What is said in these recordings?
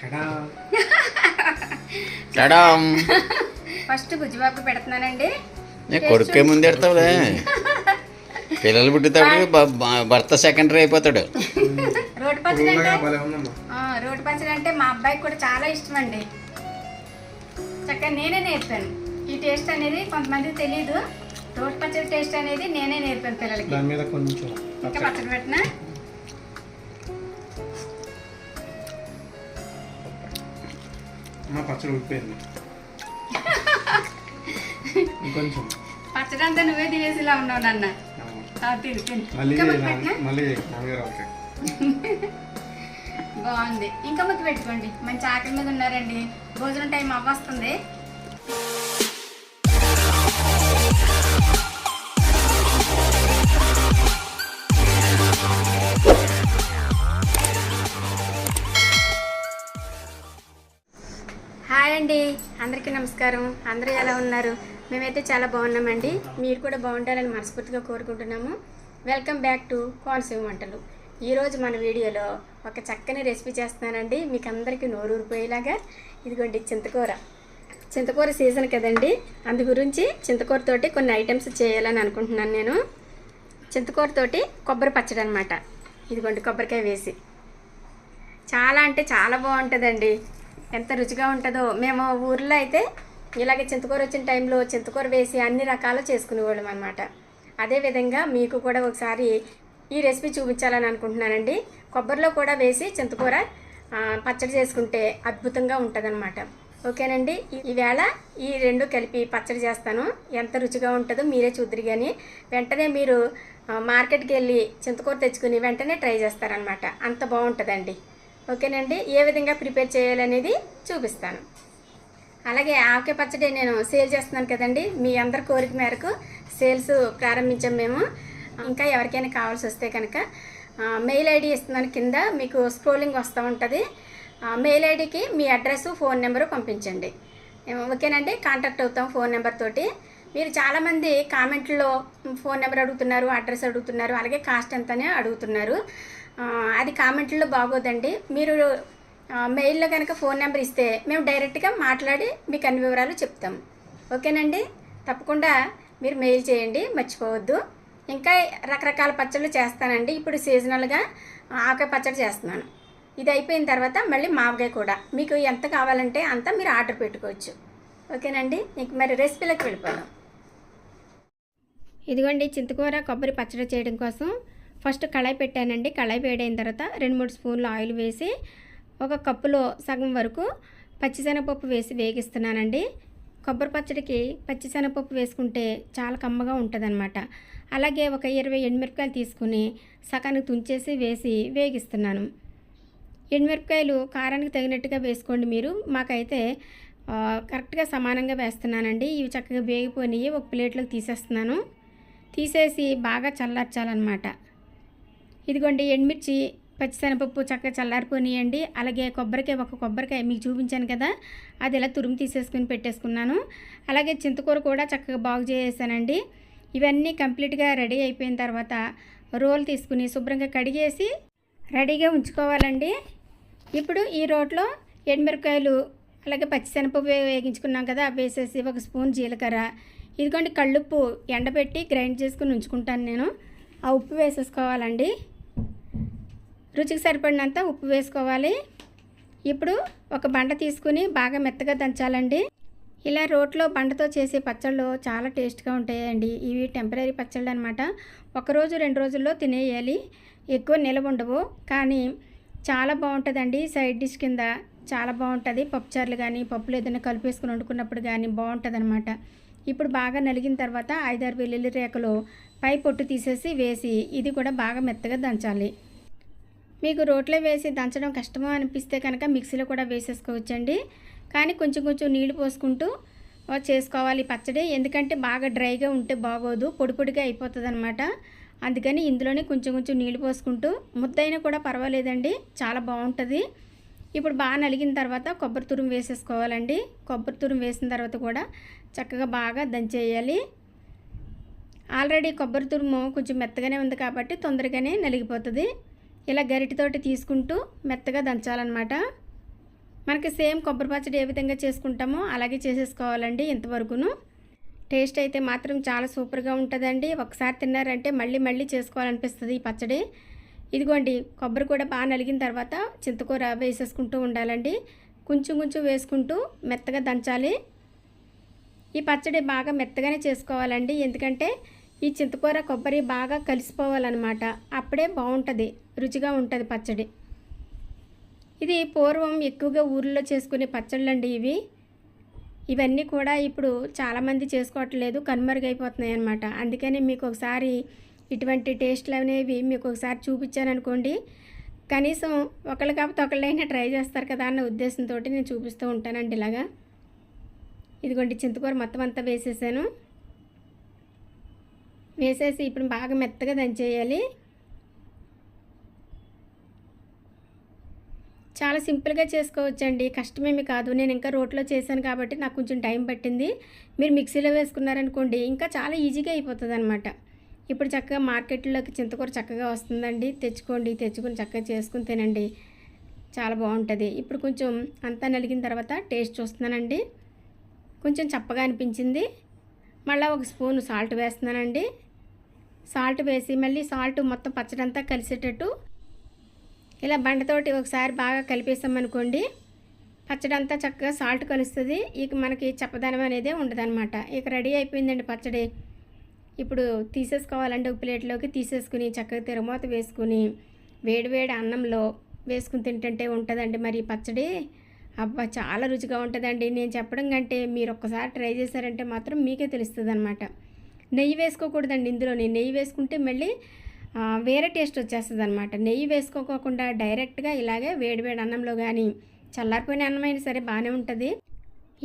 First Bujjibabu పెడుతున్నానండి. కొడుకే ముందు ఎడతావులే పిల్లలు పుట్టుతాడు భర్త సెకండరీ అయిపోతాడు. రోటి పచ్చడి అంటే రోటి పచ్చడి అంటే మా అబ్బాయికి కూడా చాలా ఇష్టం అండి చక్కగా నేనే నేర్పాను. ఈ టేస్ట్ అనేది కొంతమందికి తెలియదు రోటి పచ్చడి టేస్ట్ అనేది నేనే నేర్పాను పిల్లలకి. దాని మీద కొంచెం ఇంకా పచ్చడి పెట్టినా? అమ్మ పచ్చడి ఉడిపోయింది ఇంకొంచెం. పచ్చడి అంతా నువ్వే తినేసిలా ఉన్నావు నాన్న. మళ్ళీ మళ్ళీ నాన్నగారు ఓకే బాగుంది. ఇంకా ముద్ద పెట్టుకోండి. మంచి ఆకలి మీద ఉన్నారండి. భోజనం టైం అవ్వస్తుంది. అండి. అందరికీ నమస్కారం. అందరూ ఎలా ఉన్నారు? మేమైతే చాలా బాగున్నామండి. మీరు కూడా బాగుండాలని మనస్ఫూర్తిగా కోరుకుంటున్నాము. వెల్కమ్ బ్యాక్ టు కోనసీమ వంటలు. ఈరోజు మన వీడియోలో ఒక చక్కని రెసిపీ చేస్తున్నానండి. మీకు అందరికీ నోరూరిపోయేలాగా. ఇదిగోండి చింతకూర. చింతకూర సీజన్ కదండి. అందు గురించి చింతకూరతోటి కొన్ని ఐటమ్స్ చేయాలని అనుకుంటున్నాను నేను. చింతకూరతోటి కొబ్బరి పచ్చడి అనమాట ఇదిగోండి కొబ్బరికాయ వేసి. చాలా అంటే చాలా బాగుంటుందండి. ఎంత రుచిగా ఉంటుందో. మేము ఊర్లో అయితే ఇలాగే చింతకూర వచ్చిన టైంలో చింతకూర వేసి అన్ని రకాలు చేసుకునేవాళ్ళం అనమాట అదేవిధంగా మీకు కూడా ఒకసారి ఈ రెసిపీ చూపించాలని అనుకుంటున్నానండి. కొబ్బరిలో కూడా వేసి చింతకూర పచ్చడి చేసుకుంటే అద్భుతంగా ఉంటుందన్నమాట. ఓకేనండి? ఈవేళ ఈ రెండు కలిపి పచ్చడి చేస్తాను. ఎంత రుచిగా ఉంటుందో మీరే చూద్దరు కానీ వెంటనే మీరు మార్కెట్కి వెళ్ళి చింతకూర తెచ్చుకుని వెంటనే ట్రై చేస్తారనమాట అంత బాగుంటుందండి. ఓకేనండి? ఏ విధంగా ప్రిపేర్ చేయాలనేది చూపిస్తాను. అలాగే ఆవకాయ పచ్చడి నేను సేల్ చేస్తున్నాను కదండి. మీ అందరి కోరిక మేరకు సేల్స్ ప్రారంభించాం మేము. ఇంకా ఎవరికైనా కావాల్సి వస్తే కనుక మెయిల్ ఐడి ఇస్తున్నాను కింద. మీకు స్క్రోలింగ్ వస్తూ ఉంటుంది. మెయిల్ ఐడికి మీ అడ్రస్ ఫోన్ నెంబరు పంపించండి. ఓకేనండి? కాంటాక్ట్ అవుతాం ఫోన్ నెంబర్ తోటి. మీరు చాలామంది కామెంట్లో ఫోన్ నెంబర్ అడుగుతున్నారు అడ్రస్ అడుగుతున్నారు అలాగే కాస్ట్ ఎంతనే అడుగుతున్నారు. అది కామెంట్లో బాగోదండి. మీరు మెయిల్లో కనుక ఫోన్ నెంబర్ ఇస్తే మేము డైరెక్ట్గా మాట్లాడి మీకు అన్ని వివరాలు చెప్తాం. ఓకేనండి? తప్పకుండా మీరు మెయిల్ చేయండి మర్చిపోవద్దు. ఇంకా రకరకాల పచ్చళ్ళు చేస్తానండి. ఇప్పుడు సీజనల్గా ఆకాయ పచ్చడి చేస్తున్నాను. ఇది అయిపోయిన తర్వాత మళ్ళీ మామిడికాయ కూడా. మీకు ఎంత కావాలంటే అంత మీరు ఆర్డర్ పెట్టుకోవచ్చు. ఓకేనండి? ఇంక మరి రెసిపీలోకి వెళ్ళిపోదాం. ఇదిగోండి చింతకూర కొబ్బరి పచ్చడి చేయడం కోసం ఫస్ట్ కళాయి పెట్టానండి. కళాయి వేడైన తర్వాత రెండు మూడు స్పూన్లు ఆయిల్ వేసి ఒక కప్పులో సగం వరకు పచ్చిశనగపప్పు వేసి వేగిస్తున్నానండి. కొబ్బరి పచ్చడికి పచ్చిశనగపప్పు వేసుకుంటే చాలా కమ్మగా ఉంటుందన్నమాట. అలాగే ఒక ఇరవై ఎండుమిరపకాయలు తీసుకుని సగానికి తుంచేసి వేసి వేగిస్తున్నాను. ఎండుమిరపకాయలు కారానికి తగినట్టుగా వేసుకోండి మీరు. మాకైతే కరెక్ట్గా సమానంగా వేస్తున్నానండి. ఇవి చక్కగా వేగిపోయినాయి. ఒక ప్లేట్లోకి తీసేస్తున్నాను. తీసేసి బాగా చల్లార్చాలన్నమాట. ఇదిగోండి ఎండుమిర్చి పచ్చిశనగపప్పు చక్కగా చల్లారిపోనియండి. అలాగే కొబ్బరికాయ ఒక కొబ్బరికాయ మీకు చూపించాను కదా అది ఇలా తురుము తీసేసుకుని పెట్టేసుకున్నాను. అలాగే చింతకూర కూడా చక్కగా బాగు చేసేసానండి. ఇవన్నీ కంప్లీట్గా రెడీ అయిపోయిన తర్వాత రోల్ తీసుకుని శుభ్రంగా కడిగేసి రెడీగా ఉంచుకోవాలండి. ఇప్పుడు ఈ రోట్లో ఎండుమిరపకాయలు అలాగే పచ్చిశనగపప్పు వేగించుకున్నాం కదా అవి వేసేసి ఒక స్పూన్ జీలకర్ర ఇదిగోండి కళ్ళుప్పు ఎండబెట్టి గ్రైండ్ చేసుకుని ఉంచుకుంటాను నేను. ఆ ఉప్పు వేసేసుకోవాలండి. రుచికి సరిపడినంత ఉప్పు వేసుకోవాలి. ఇప్పుడు ఒక బండ తీసుకుని బాగా మెత్తగా దంచాలండి. ఇలా రోట్లో బండతో చేసే పచ్చళ్ళు చాలా టేస్ట్గా ఉంటాయండి. ఇవి టెంపరీ పచ్చళ్ళు అనమాట ఒకరోజు రెండు రోజుల్లో తినేయాలి. ఎక్కువ నిలవ ఉండవు. కానీ చాలా బాగుంటుందండి సైడ్ డిష్ కింద. చాలా బాగుంటుంది. పప్పుచారులు కానీ పప్పులు ఏదైనా కలిపేసుకుని వండుకున్నప్పుడు కానీ బాగుంటుంది అనమాట ఇప్పుడు బాగా నలిగిన తర్వాత ఐదారు వెల్లుల్లి రేకలు పై పొట్టు తీసేసి వేసి ఇది కూడా బాగా మెత్తగా దంచాలి. మీకు రోట్లో వేసి దంచడం కష్టమో అనిపిస్తే కనుక మిక్సీలో కూడా వేసేసుకోవచ్చండి. కానీ కొంచెం కొంచెం నీళ్ళు పోసుకుంటూ చేసుకోవాలి పచ్చడి. ఎందుకంటే బాగా డ్రైగా ఉంటే బాగోదు పొడి పొడిగా అయిపోతుంది అనమాట అందుకని ఇందులోనే కొంచెం కొంచెం నీళ్ళు పోసుకుంటూ ముద్దైనా కూడా పర్వాలేదండి చాలా బాగుంటుంది. ఇప్పుడు బాగా నలిగిన తర్వాత కొబ్బరి తురుం వేసేసుకోవాలండి. కొబ్బరి తురుం వేసిన తర్వాత కూడా చక్కగా బాగా దంచేయాలి. ఆల్రెడీ కొబ్బరి తురుము కొంచెం మెత్తగానే ఉంది కాబట్టి తొందరగానే నలిగిపోతుంది. ఇలా గరిటితోటి తీసుకుంటూ మెత్తగా దంచాలన్నమాట. మనకి సేమ్ కొబ్బరి పచ్చడి ఏ విధంగా చేసుకుంటామో అలాగే చేసేసుకోవాలండి ఇంతవరకును. టేస్ట్ అయితే మాత్రం చాలా సూపర్గా ఉంటుందండి. ఒకసారి తిన్నారంటే మళ్ళీ మళ్ళీ చేసుకోవాలనిపిస్తుంది ఈ పచ్చడి. ఇదిగోండి కొబ్బరి కూడా బాగా నలిగిన తర్వాత చింతకూర వేసేసుకుంటూ ఉండాలండి. కొంచెం కొంచెం వేసుకుంటూ మెత్తగా దంచాలి. ఈ పచ్చడి బాగా మెత్తగానే చేసుకోవాలండి. ఎందుకంటే ఈ చింతకూర కొబ్బరి బాగా కలిసిపోవాలన్నమాట. అప్పుడే బాగుంటుంది రుచిగా ఉంటుంది పచ్చడి. ఇది పూర్వం ఎక్కువగా ఊర్లో చేసుకునే పచ్చళ్ళండి ఇవి. ఇవన్నీ కూడా ఇప్పుడు చాలామంది చేసుకోవట్లేదు. కనుమరుగైపోతున్నాయి అనమాట అందుకని మీకు ఒకసారి ఇటువంటి టేస్ట్లు అనేవి మీకు ఒకసారి చూపించాను అనుకోండి కనీసం ఒకళ్ళు కాకపోతే ఒకళ్ళైనా ట్రై చేస్తారు కదా అన్న ఉద్దేశంతో నేను చూపిస్తూ ఉంటానండి ఇలాగా. ఇదిగోండి చింతకూర మొత్తం అంతా వేసేసాను. వేసేసి ఇప్పుడు బాగా మెత్తగా దంచేయాలి. చాలా సింపుల్గా చేసుకోవచ్చండి. కష్టమేమి కాదు. నేను ఇంకా రోట్లో చేశాను కాబట్టి నాకు కొంచెం టైం పట్టింది. మీరు మిక్సీలో వేసుకున్నారనుకోండి ఇంకా చాలా ఈజీగా అయిపోతుంది అనమాట ఇప్పుడు చక్కగా మార్కెట్లోకి చింతకూర చక్కగా వస్తుందండి. తెచ్చుకోండి. తెచ్చుకొని చక్కగా చేసుకుని తినండి. చాలా బాగుంటుంది. ఇప్పుడు కొంచెం అంతా నలిగిన తర్వాత టేస్ట్ చూస్తున్నానండి. కొంచెం చప్పగా అనిపించింది. మళ్ళీ ఒక స్పూన్ సాల్ట్ వేస్తున్నానండి. సాల్ట్ వేసి మళ్ళీ సాల్ట్ మొత్తం పచ్చడంతా కలిసేటట్టు ఇలా బండతోటి ఒకసారి బాగా కలిపేసామనుకోండి పచ్చడి అంతా చక్కగా సాల్ట్ కలుస్తుంది. ఇక మనకి చప్పదనం అనేది ఉండదన్నమాట. ఇక రెడీ అయిపోయిందండి పచ్చడి. ఇప్పుడు తీసేసుకోవాలంటే ఒక ప్లేట్లోకి తీసేసుకుని చక్కగా తిరమూత వేసుకుని వేడివేడి అన్నంలో వేసుకుని తింటుంటే ఉంటుందండి మరి పచ్చడి. అబ్బా చాలా రుచిగా ఉంటుందండి. నేను చెప్పడం కంటే మీరు ఒక్కసారి ట్రై చేశారంటే మాత్రం మీకే తెలుస్తుంది అనమాట నెయ్యి వేసుకోకూడదండి ఇందులోని. నెయ్యి వేసుకుంటే మళ్ళీ వేరే టేస్ట్ వచ్చేస్తుంది అనమాట నెయ్యి వేసుకోకుండా డైరెక్ట్గా ఇలాగే వేడివేడి అన్నంలో కానీ చల్లారిపోయిన అన్నం అయినా సరే బాగానే ఉంటుంది.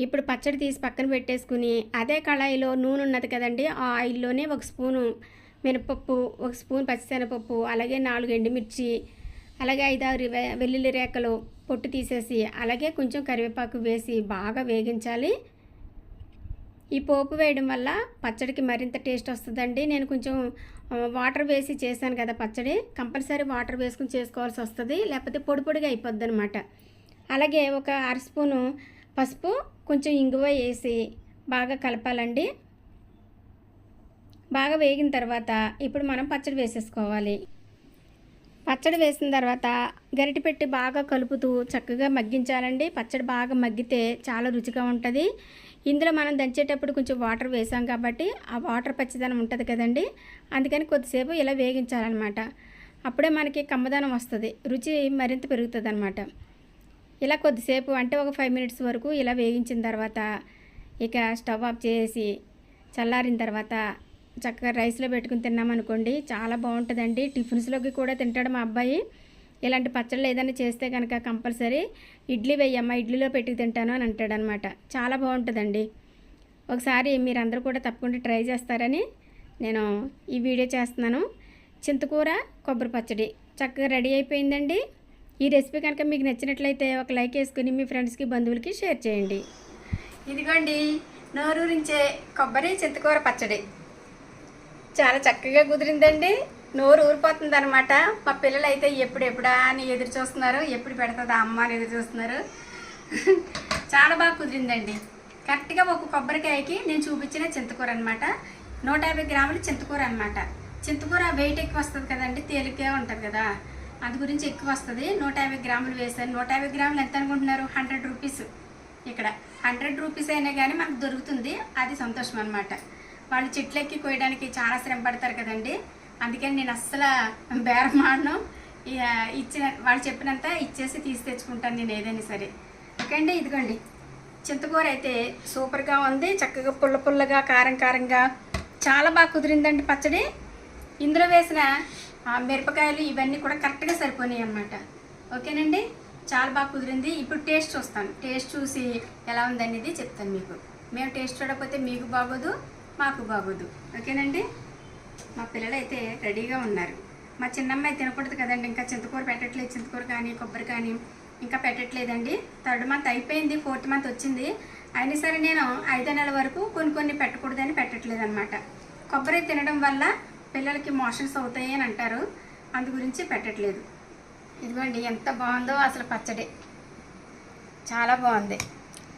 ఇప్పుడు పచ్చడి తీసి పక్కన పెట్టేసుకుని అదే కళాయిలో నూనె ఉన్నది కదండి ఆ ఆయిల్లోనే ఒక స్పూను మినపప్పు ఒక స్పూన్ పచ్చిశనగపప్పు అలాగే నాలుగు ఎండుమిర్చి అలాగే ఐదారు వెల్లుల్లి రేకలు పొట్టు తీసేసి అలాగే కొంచెం కరివేపాకు వేసి బాగా వేగించాలి. ఈ పోపు వేయడం వల్ల పచ్చడికి మరింత టేస్ట్ వస్తుందండి. నేను కొంచెం వాటర్ వేసి చేశాను కదా పచ్చడి. కంపల్సరీ వాటర్ వేసుకుని చేసుకోవాల్సి వస్తుంది. లేకపోతే పొడి పొడిగా అయిపోద్ది అనమాట అలాగే ఒక అర స్పూను పసుపు కొంచెం ఇంగువ వేసి బాగా కలపాలండి. బాగా వేగిన తర్వాత ఇప్పుడు మనం పచ్చడి వేసేసుకోవాలి. పచ్చడి వేసిన తర్వాత గరిటె పెట్టి బాగా కలుపుతూ చక్కగా మగ్గించాలండి. పచ్చడి బాగా మగ్గితే చాలా రుచిగా ఉంటుంది. ఇందులో మనం దంచేటప్పుడు కొంచెం వాటర్ వేసాం కాబట్టి ఆ వాటర్ పచ్చదనం ఉంటుంది కదండి. అందుకని కొద్దిసేపు ఇలా వేగించాలన్నమాట. అప్పుడే మనకి కమ్మదనం వస్తుంది. రుచి మరింత పెరుగుతుంది అనమాట ఇలా కొద్దిసేపు అంటే ఒక ఫైవ్ మినిట్స్ వరకు ఇలా వేగించిన తర్వాత ఇక స్టవ్ ఆఫ్ చేసి చల్లారిన తర్వాత చక్కగా రైస్లో పెట్టుకుని తిన్నామనుకోండి చాలా బాగుంటుందండి. టిఫిన్స్లోకి కూడా తింటాడు మా అబ్బాయి. ఇలాంటి పచ్చళ్ళు ఏదైనా చేస్తే కనుక కంపల్సరీ ఇడ్లీ వేయమ్మా ఇడ్లీలో పెట్టి తింటాను అని అంటాడనమాట. చాలా బాగుంటుందండి. ఒకసారి మీరందరూ కూడా తప్పకుండా ట్రై చేస్తారని నేను ఈ వీడియో చేస్తున్నాను. చింతకూర కొబ్బరి పచ్చడి చక్కగా రెడీ అయిపోయిందండి. ఈ రెసిపీ కనుక మీకు నచ్చినట్లయితే ఒక లైక్ వేసుకుని మీ ఫ్రెండ్స్కి బంధువులకి షేర్ చేయండి. ఇదిగోండి నోరూరించే కొబ్బరి చింతకూర పచ్చడి. చాలా చక్కగా కుదిరిందండి. నోరు ఊరిపోతుంది అనమాట మా పిల్లలు అయితే ఎప్పుడు ఎప్పుడా అని ఎదురు చూస్తున్నారు. ఎప్పుడు పెడుతుందా అమ్మ అని ఎదురు చూస్తున్నారు. చాలా బాగా కుదిరిందండి. కరెక్ట్గా ఒక కొబ్బరికాయకి నేను చూపించిన చింతకూర అనమాట నూట యాభై గ్రాములు చింతకూర అనమాట చింతకూర వెయిట్ ఎక్కువ వస్తుంది కదండి తేలికే ఉంటుంది కదా. అది గురించి ఎక్కువ వస్తుంది. నూట యాభై గ్రాములు వేసాను నూట యాభై గ్రాములు ఎంత అనుకుంటున్నారు? హండ్రెడ్ రూపీస్ ఇక్కడ. హండ్రెడ్ రూపీస్ అయినా కానీ మనకు దొరుకుతుంది. అది సంతోషం అనమాట వాళ్ళు చెట్లెక్కి కోయడానికి చాలా శ్రమ పడతారు కదండి. అందుకని నేను అస్సలు బేరం ఆడను. ఇక ఇచ్చిన వాళ్ళు చెప్పినంత ఇచ్చేసి తీసి తెచ్చుకుంటాను నేను ఏదైనా సరే. ఓకే అండి? ఇదిగోండి. చింతకూర అయితే సూపర్గా ఉంది. చక్కగా పుల్ల పుల్లగా కారం కారంగా చాలా బాగా కుదిరిందండి పచ్చడి. ఇందులో వేసిన మిరపకాయలు ఇవన్నీ కూడా కరెక్ట్గా సరిపోయినాయి అన్నమాట. ఓకేనండి? చాలా బాగా కుదిరింది. ఇప్పుడు టేస్ట్ చూస్తాను. టేస్ట్ చూసి ఎలా ఉందనేది చెప్తాను మీకు. మేము టేస్ట్ చూడకపోతే మీకు బాగోదు మాకు బాగోదు. ఓకేనండి? మా పిల్లలు అయితే రెడీగా ఉన్నారు. మా చిన్నమ్మాయి తినకూడదు కదండి ఇంకా చింతకూర పెట్టట్లేదు. చింతకూర కానీ కొబ్బరి కానీ ఇంకా పెట్టట్లేదండి. థర్డ్ మంత్ అయిపోయింది ఫోర్త్ మంత్ వచ్చింది. అయినా సరే నేను ఐదో నెల వరకు కొన్ని కొన్ని పెట్టకూడదని పెట్టట్లేదు అనమాట కొబ్బరి తినడం వల్ల పిల్లలకి మోషన్స్ అవుతాయి అని అంటారు. అందు గురించి పెట్టట్లేదు. ఇదిగోండి ఎంత బాగుందో అసలు పచ్చడి. చాలా బాగుంది.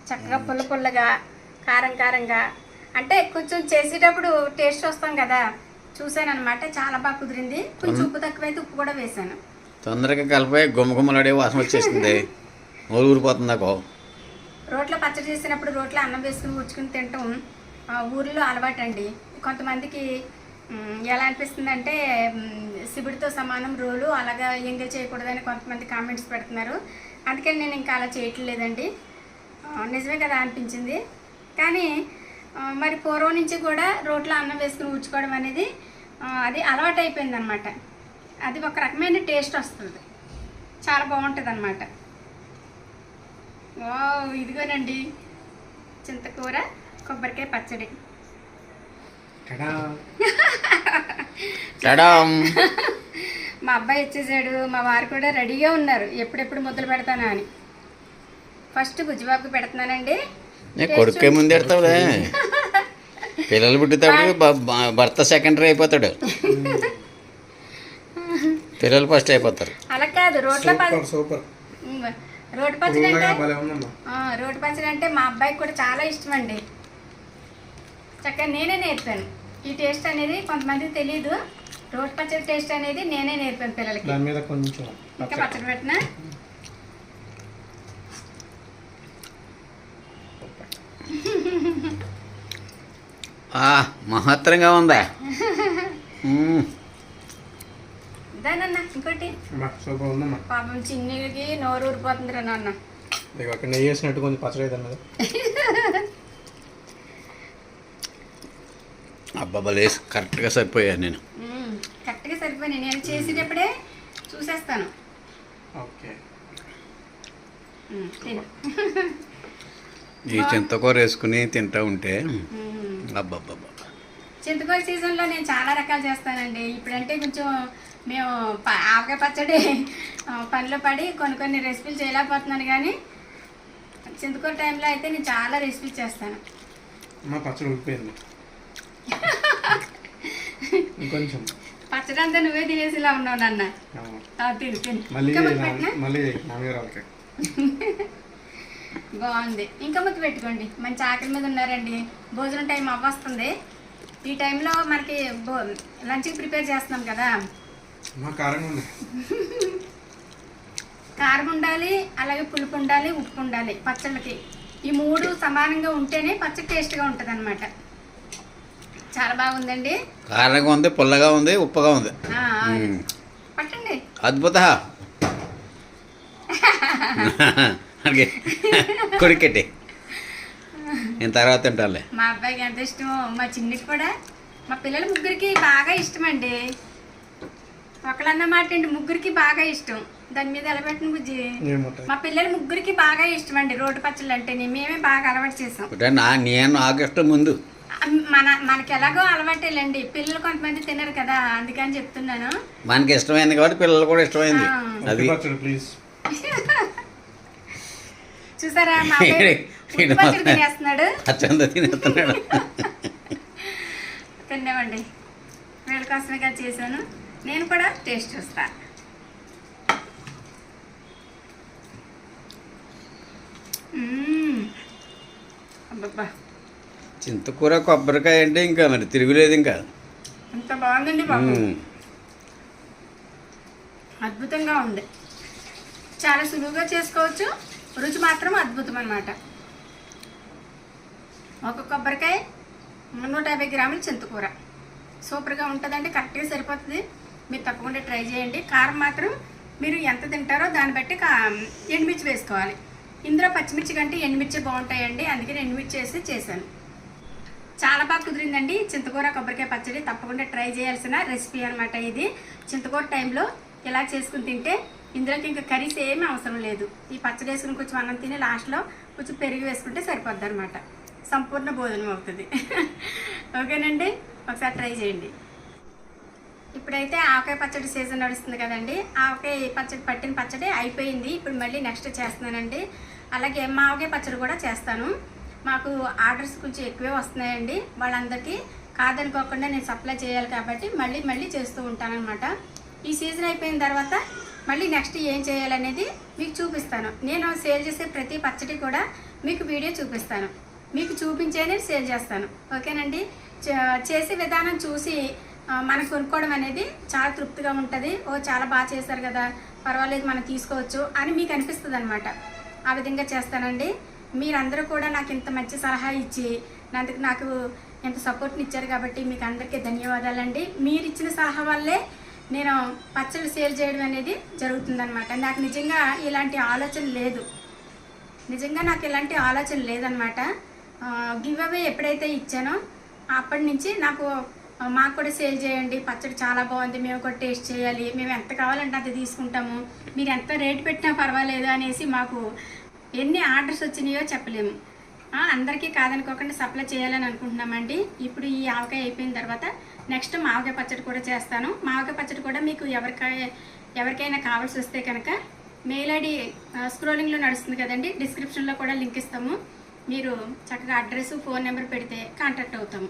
చక్కగా పుల్ల పుల్లగా కారం కారంగా. అంటే కొంచెం చేసేటప్పుడు టేస్ట్ వస్తాం కదా. చూసాను అనమాట చాలా బాగా కుదిరింది. కొంచెం ఉప్పు తక్కువైతే ఉప్పు కూడా వేసాను. తొందరగా కలిపి గుమ్మ గుమ్మలాడే వాసన వచ్చేస్తుంది నోరు ఊరిపోతుంది నాకు. రోట్లో పచ్చడి చేసినప్పుడు రోట్లో అన్నం వేసుకుని ఊడ్చుకుని తినటం ఆ, ఊర్లో అలవాటు అండి కొంతమందికి ఎలా అనిపిస్తుంది అంటే శివుడితో సమానం రోలు అలాగా ఎంగేజ్ చేయకూడదని కొంతమంది కామెంట్స్ పెడుతున్నారు. అందుకని నేను ఇంకా అలా చేయట్లేదండి. నిజమే కదా అనిపించింది. కానీ మరి పూర్వం నుంచి కూడా రోట్లో అన్నం వేసుకుని ఊడ్చుకోవడం అనేది అది అలవాటు అయిపోయింది అనమాట అది ఒక రకమైన టేస్ట్ వస్తుంది. చాలా బాగుంటుంది అనమాట వావ్ ఇదిగోనండి. చింతకూర కొబ్బరికాయ పచ్చడి. మా అబ్బాయి వచ్చేసాడు. మా వారు కూడా రెడీగా ఉన్నారు. ఎప్పుడెప్పుడు మొదలు పెడతానా అని. ఫస్ట్ బుజ్జిబాబుకి పెడుతున్నానండి. కొడుకే ముందు ఎడతావులే. పిల్లలు పుట్టినప్పుడు బ- భర్త సెకండరీ అయిపోతాడు. పిల్లలు ఫస్ట్ అయిపోతారు. అలా కాదు రోడ్ల సూపర్ రోడ్డు పచ్చడి అంటే రోడ్డు పచ్చడి అంటే మా అబ్బాయికి కూడా చాలా ఇష్టం అండి. చక్కగా నేనే నేర్పాను. ఈ టేస్ట్ అనేది కొంతమందికి తెలియదు రోడ్డు పచ్చడి టేస్ట్ అనేది నేనే నేర్పాను పిల్లలకి. దాని మీద కొంచెం ఇంకా పచ్చడి పెట్టినా ఆ మహత్తరంగా ఉందా? మ్మ్. దానన్న ఇంకోటి? అమ్మా సూపర్ ఉందమ్మా. పాపం చిన్నకి నోరు ఊరిపోతుంది రా నాన్న. ఇక అక్కడ నెయ్యి వేసినట్టు కొంచెం కరెక్ట్గా సరిపోయాను నేను. కరెక్ట్గా సరిపోయినాయి. నేను చేసేటప్పుడే చూసేస్తాను. ఓకే. ఈ చింతకూర వేసుకుని తింటా ఉంటే. అబ్బాబ్బా చింతకూర సీజన్లో నేను చాలా రకాలు చేస్తానండి. ఇప్పుడంటే కొంచెం మేము ఆవకాయ పచ్చడి ఆ, పనిలో పడి కొన్ని కొన్ని రెసిపీలు చేయలేకపోతున్నాను కానీ చింతకూర టైంలో అయితే నేను చాలా రెసిపీలు చేస్తాను. అమ్మ పచ్చడి ఉడిపోయింది ఇంకొంచెం. పచ్చడి అంతా నువ్వే తినేసిలా ఉన్నావు నాన్న. తిను తిను. మళ్ళీ మళ్ళీ బాగుంది. ఇంకా ముద్ద పెట్టుకోండి. మంచి ఆకలి మీద ఉన్నారండి. భోజనం టైం అవ్వస్తుంది. ఈ టైంలో మనకి లంచ్కి ప్రిపేర్ చేస్తున్నాం కదా. కారం ఉండాలి అలాగే పులుపు ఉండాలి ఉప్పు ఉండాలి పచ్చళ్ళకి. ఈ మూడు సమానంగా ఉంటేనే పచ్చడి టేస్ట్గా ఉంటుంది అనమాట చాలా బాగుందండి. కారంగా ఉంది పుల్లగా ఉంది ఉప్పుగా ఉంది. పట్టండి. అద్భుత. అలాగే. కొడికెట్టి. నేను తర్వాత తింటాలే మా అబ్బాయికి ఎంత ఇష్టమో మా చిన్నికి కూడా. మా పిల్లల ముగ్గురికి బాగా ఇష్టం అండి ఒకళ్ళన్న మాట అండి ముగ్గురికి బాగా ఇష్టం. దాని మీద ఎలా పెట్టిన బుజ్జి? మా పిల్లల ముగ్గురికి బాగా ఇష్టం అండి రోడ్డు పచ్చళ్ళు అంటే మేమే బాగా అలవాటు చేసాం. అంటే నా నేను ఆగస్టు ముందు. మన మనకి ఎలాగో అలవాటేలేండి పిల్లలు కొంతమంది తినరు కదా అందుకని చెప్తున్నాను. మనకి ఇష్టమైంది కాబట్టి పిల్లలు కూడా ఇష్టమైంది. అది ప్లీజ్ చూసారా తినేస్తున్నాడు. తినేస్తున్నాడు. తిన్నామండి. వీళ్ళ కోసమేగా చేశాను. నేను కూడా టేస్ట్ చూస్తా. అబ్బబ్బా. చింతకూర కొబ్బరికాయ అంటే ఇంకా మరి తిరుగులేదు ఇంకా. ఎంత బాగుందండి బాబు. అద్భుతంగా ఉంది. చాలా సులువుగా చేసుకోవచ్చు. రుచి మాత్రం అద్భుతం అనమాట ఒక కొబ్బరికాయ నూట యాభై గ్రాముల చింతకూర. సూపర్గా ఉంటుందండి కరెక్ట్గా సరిపోతుంది. మీరు తప్పకుండా ట్రై చేయండి. కారం మాత్రం మీరు ఎంత తింటారో దాన్ని బట్టి కా ఎండుమిర్చి వేసుకోవాలి. ఇందులో పచ్చిమిర్చి కంటే ఎండుమిర్చి బాగుంటాయండి. అందుకని ఎండుమిర్చి వేసి చేశాను. చాలా బాగా కుదిరిందండి. చింతకూర కొబ్బరికాయ పచ్చడి తప్పకుండా ట్రై చేయాల్సిన రెసిపీ అనమాట ఇది. చింతకూర టైంలో ఇలా చేసుకుని తింటే ఇందులోకి ఇంకా కర్రీస్ ఏమీ అవసరం లేదు. ఈ పచ్చడి వేసుకుని కొంచెం అన్నం తిని లాస్ట్లో కొంచెం పెరుగు వేసుకుంటే సరిపోద్ది అనమాట సంపూర్ణ భోజనం అవుతుంది. ఓకేనండి? ఒకసారి ట్రై చేయండి. ఇప్పుడైతే ఆవకాయ పచ్చడి సీజన్ నడుస్తుంది కదండి. ఆవకాయ పచ్చడి పట్టిన పచ్చడి అయిపోయింది. ఇప్పుడు మళ్ళీ నెక్స్ట్ చేస్తున్నానండి. అలాగే మావకాయ పచ్చడి కూడా చేస్తాను. మాకు ఆర్డర్స్ కొంచెం ఎక్కువే వస్తున్నాయండి. వాళ్ళందరికీ కాదనుకోకుండా నేను సప్లై చేయాలి కాబట్టి మళ్ళీ మళ్ళీ చేస్తూ ఉంటానన్నమాట. ఈ సీజన్ అయిపోయిన తర్వాత మళ్ళీ నెక్స్ట్ ఏం చేయాలనేది మీకు చూపిస్తాను. నేను సేల్ చేసే ప్రతి పచ్చడి కూడా మీకు వీడియో చూపిస్తాను. మీకు చూపించేనే సేల్ చేస్తాను. ఓకేనండి? చేసే విధానం చూసి మనం కొనుక్కోవడం అనేది చాలా తృప్తిగా ఉంటుంది. ఓ చాలా బాగా చేశారు కదా పర్వాలేదు మనం తీసుకోవచ్చు అని మీకు అనిపిస్తుంది అనమాట ఆ విధంగా చేస్తానండి. మీరందరూ కూడా నాకు ఇంత మంచి సలహా ఇచ్చి నాకు నాకు ఇంత సపోర్ట్ని ఇచ్చారు కాబట్టి మీకు అందరికీ ధన్యవాదాలండి. మీరు ఇచ్చిన సలహా వల్లే నేను పచ్చళ్ళు సేల్ చేయడం అనేది జరుగుతుందనమాట నాకు నిజంగా ఇలాంటి ఆలోచన లేదు. నిజంగా నాకు ఇలాంటి ఆలోచన లేదనమాట గివ్ అవే ఎప్పుడైతే ఇచ్చానో అప్పటి నుంచి నాకు మాకు కూడా సేల్ చేయండి పచ్చడి చాలా బాగుంది మేము కూడా టేస్ట్ చేయాలి మేము ఎంత కావాలంటే అంత తీసుకుంటాము మీరు ఎంత రేట్ పెట్టినా పర్వాలేదు అనేసి మాకు ఎన్ని ఆర్డర్స్ వచ్చినాయో చెప్పలేము. అందరికీ కాదనుకోకుండా సప్లై చేయాలని అనుకుంటున్నామండి. ఇప్పుడు ఈ ఆవకాయ అయిపోయిన తర్వాత నెక్స్ట్ మావకాయ పచ్చడి కూడా చేస్తాను. మావకాయ పచ్చడి కూడా మీకు ఎవరికాయ ఎవరికైనా కావాల్సి వస్తే కనుక మెయిల్ ఐడి స్క్రోలింగ్లో నడుస్తుంది కదండి. డిస్క్రిప్షన్లో కూడా లింక్ ఇస్తాము. మీరు చక్కగా అడ్రస్ ఫోన్ నెంబర్ పెడితే కాంటాక్ట్ అవుతాము.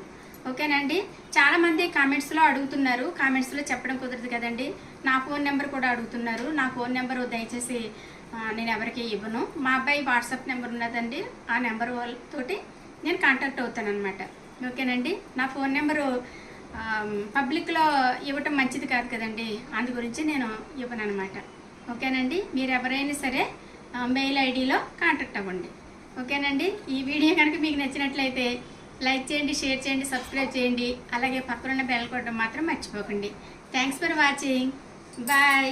ఓకేనండి? చాలామంది కామెంట్స్లో అడుగుతున్నారు. కామెంట్స్లో చెప్పడం కుదరదు కదండి. నా ఫోన్ నెంబర్ కూడా అడుగుతున్నారు. నా ఫోన్ నెంబర్ దయచేసి నేను ఎవరికి ఇవ్వను. మా అబ్బాయి వాట్సాప్ నెంబర్ ఉన్నదండి. ఆ నెంబర్ తోటి నేను కాంటాక్ట్ అవుతాను అనమాట ఓకేనండి? నా ఫోన్ నెంబరు పబ్లిక్లో ఇవ్వటం మంచిది కాదు కదండి. అందు గురించి నేను ఇవ్వను అనమాట ఓకేనండి? మీరు ఎవరైనా సరే మెయిల్ ఐడిలో కాంటాక్ట్ అవ్వండి. ఓకేనండి? ఈ వీడియో కనుక మీకు నచ్చినట్లయితే లైక్ చేయండి షేర్ చేయండి సబ్స్క్రైబ్ చేయండి. అలాగే పక్కనున్న బెల్ కొట్టడం మాత్రం మర్చిపోకండి. Thanks for watching. బాయ్.